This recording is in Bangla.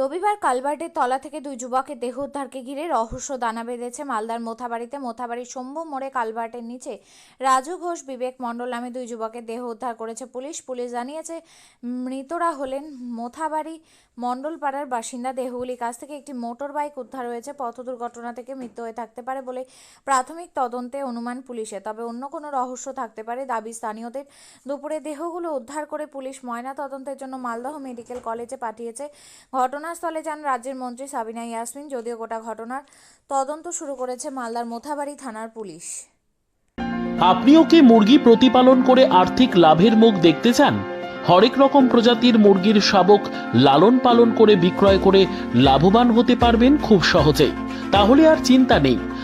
মঙ্গলবার কালভার্টের তলা থেকে দুই যুবকের দেহ উদ্ধারকে ঘিরে রহস্য দানা বেঁধেছে মালদার মোথাবাড়িতে। মোথাবাড়ির শম্ভু মোড়ে কালভার্টের নিচে রাজু ঘোষ, বিবেক মণ্ডল নামে দুই যুবকের দেহ উদ্ধার করেছে পুলিশ। পুলিশ জানিয়েছে, মৃতরা হলেন মোথাবাড়ি মণ্ডলপাড়ার বাসিন্দা দেহগুলির কাছ থেকে একটি মোটর বাইক উদ্ধার হয়েছে। পথ দুর্ঘটনা থেকে মৃত্যু হয়ে থাকতে পারে বলে প্রাথমিক তদন্তে অনুমান পুলিশে। তবে অন্য কোনো রহস্য থাকতে পারে দাবি স্থানীয়দের। দুপুরে দেহগুলো উদ্ধার করে পুলিশ ময়না তদন্তের জন্য মালদহ মেডিকেল কলেজে পাঠিয়েছে। ঘটনাস্থলে যান রাজ্যের মন্ত্রী সাবিনা ইয়াসমিন, যদিও গোটা ঘটনার তদন্ত শুরু করেছে মালদার মোথাবাড়ি থানার পুলিশ। আপনিও কি মুরগি প্রতিপালন করে আর্থিক লাভের মুখ দেখতে চান? হরেক রকম প্রজাতির মুরগির শাবক লালন পালন করে বিক্রয় করে লাভবান হতে পারবেন খুব সহজেই। তাহলে আর চিন্তা নেই।